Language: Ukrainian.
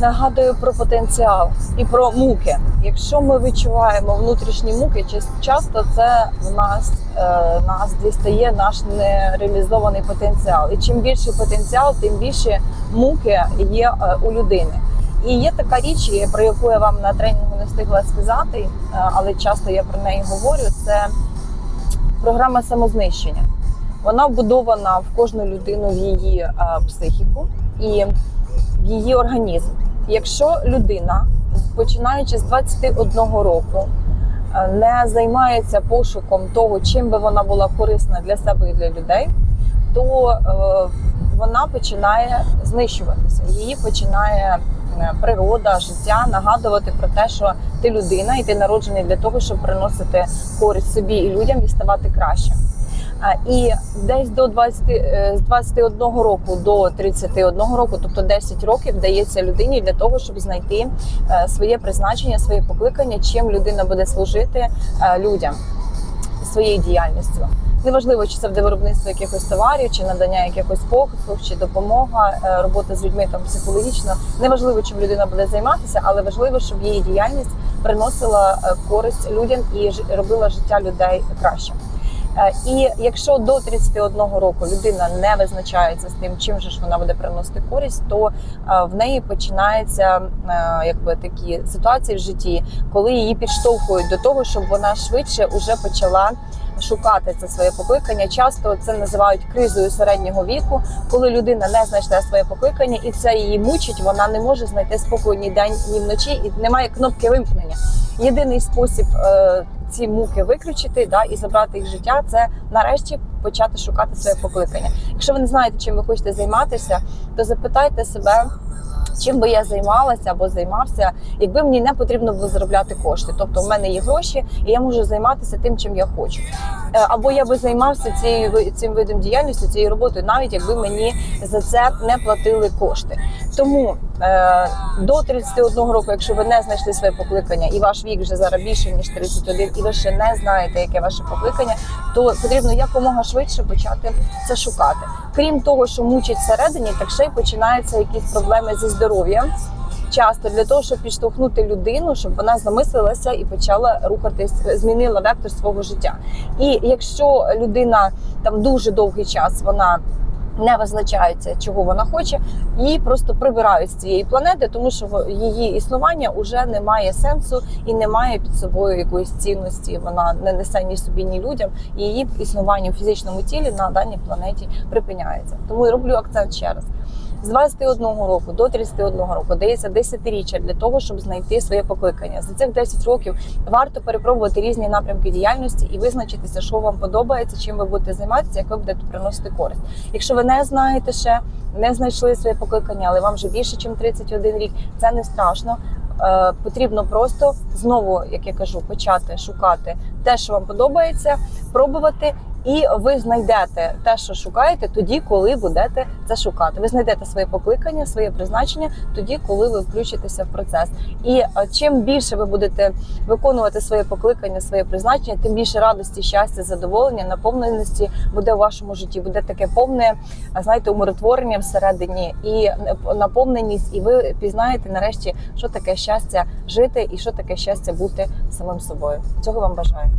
Нагадую про потенціал і про муки. Якщо ми відчуваємо внутрішні муки, ча- часто це в нас, е, нас дістає наш нереалізований потенціал. І чим більший потенціал, тим більше муки є е, у людини. І є така річ, про яку я вам на тренінгу не встигла сказати, е, але часто я про неї говорю. Це програма самознищення. Вона вбудована в кожну людину в її е, психіку і в її організм. Якщо людина, починаючи з 21 року, е, не займається пошуком того, чим би вона була корисна для себе і для людей, то е, вона починає знищуватися. Її починає е, природа, життя нагадувати про те, що ти людина, і ти народжений для того, щоб приносити користь собі і людям і ставати кращим. І десь до 20, е, з 21 року до 31 року, тобто 10 років, дається людині для того, щоб знайти е, своє призначення, своє покликання, чим людина буде служити е, людям своєю діяльністю. Неважливо, чи це буде виробництво якихось товарів, чи надання якихось послуг, чи допомога, робота з людьми там психологічно. Неважливо, чим людина буде займатися, але важливо, щоб її діяльність приносила користь людям і робила життя людей краще. Е, І якщо до 31 року людина не визначається з тим, чим же ж вона буде приносити користь, то е, в неї починаються е, якби такі ситуації в житті, коли її підштовхують до того, щоб вона швидше вже почала шукати це своє покликання. Часто це називають кризою середнього віку, коли людина не знайшла своє покликання, і це її мучить. Вона не може знайти спокою ні день, ні вночі, і немає кнопки вимкнення. Єдиний спосіб ці муки виключити да, і забрати їх життя це нарешті почати шукати своє покликання. Якщо ви не знаєте, чим ви хочете займатися, то запитайте себе. Чим би я займалася або займався, якби мені не потрібно було заробляти кошти. Тобто в мене є гроші, і я можу займатися тим, чим я хочу. Е, Або я би займався цією цим видом діяльності, цією роботою, навіть якби мені за це не платили кошти. Тому до 31 року, якщо ви не знайшли своє покликання, і ваш вік вже зараз більше ніж 31, і ви ще не знаєте, яке ваше покликання, то потрібно якомога швидше почати це шукати. Крім того, що мучить всередині, так ще й починаються якісь проблеми зі здоров'ям. Часто для того, щоб підштовхнути людину, щоб вона замислилася і почала рухатись, змінила вектор свого життя. І якщо людина там дуже довгий час вона не визначається, чого вона хоче, її просто прибирають з цієї планети, тому що її існування вже не має сенсу і не має під собою якоїсь цінності. Вона не несе ні собі, ні людям. І її існування в фізичному тілі на даній планеті припиняється. Тому я роблю акцент ще раз. З 21 року до 31 року дається 10-річчя для того, щоб знайти своє покликання. За цих 10 років варто перепробувати різні напрямки діяльності і визначитися, що вам подобається, чим ви будете займатися, як ви будете приносити користь. Якщо ви не знаєте ще, не знайшли своє покликання, але вам вже більше, ніж 31 рік, це не страшно. Е, Потрібно просто знову, як я кажу, почати шукати те, що вам подобається, пробувати. І ви знайдете те, що шукаєте, тоді, коли будете це шукати. Ви знайдете своє покликання, своє призначення тоді, коли ви включитеся в процес. І е, чим більше ви будете виконувати своє покликання, своє призначення, тим більше радості, щастя, задоволення, наповненості буде у вашому житті. Буде таке повне, знаєте, умиротворення всередині і е, наповненість. І ви пізнаєте нарешті, що таке щастя жити і що таке щастя бути самим собою. Цього вам бажаю.